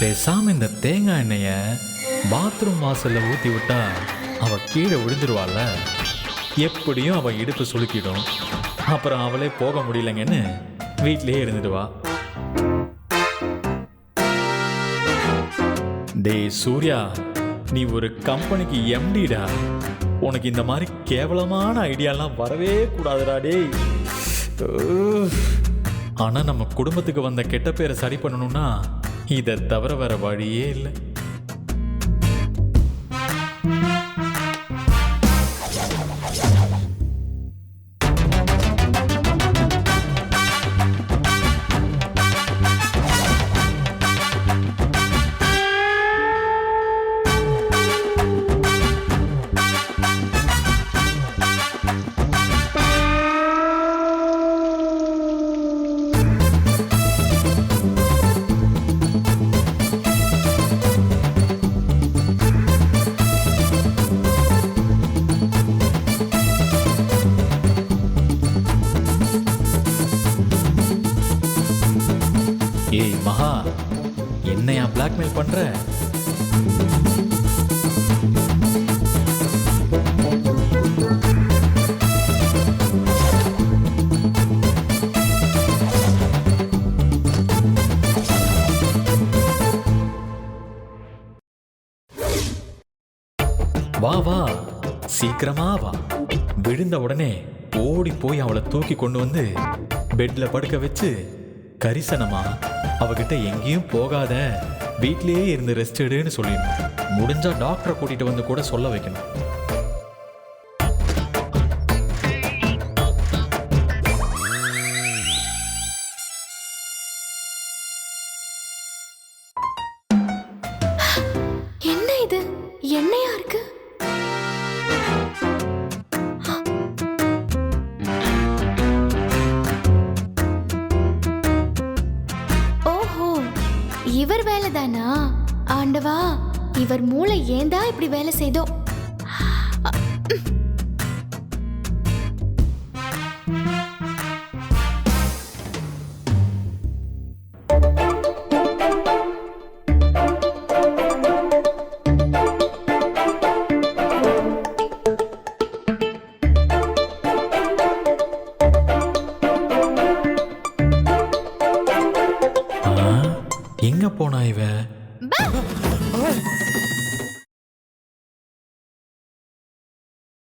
பேசாம இந்த தேங்காய் எண்ணெய பாத்ரூம் வாசல்ல ஊத்தி விட்டா அவ கீழே விழுந்துருவாள்ல? எப்படியும் அவ இடுப்பு சுளுக்கிடும். அப்புறம் அவளே போக முடியலங்கன்னு வீட்டிலேயே இருந்துடுவா டேய் சூர்யா நீ ஒரு கம்பெனிக்கு எம்டிடா உனக்கு இந்த மாதிரி கேவலமான ஐடியாலாம் வரவே கூடாதுடா டேய். உஃப். ஆனா நம்ம குடும்பத்துக்கு வந்த கெட்ட பேரை சரி பண்ணணும்னா இதை தவிர வேற வழியே இல்லை. ஏய் மகா என்னையா பிளாக்மெயில் பண்ற? வா வா சீக்கிரமா வா. விழுந்த உடனே ஓடி போய் அவளை தூக்கி கொண்டு வந்து பெட்ல படுக்க வச்சு கரிசனமா அவகிட்ட எங்கேயும் போகாத. வீட்லேயே இருந்து ரெஸ்ட் எடுன்னு சொல்லிடணும். முடிஞ்சா டாக்டரை கூட்டிட்டு வந்து கூட சொல்ல வைக்கணும். என்ன இது? என்னையா இருக்கு? இவர் வேலை தானா ஆண்டவா இவர் மூளை ஏன் தான் இப்படி வேலை செய்தோம் எங்க போனா இவன்?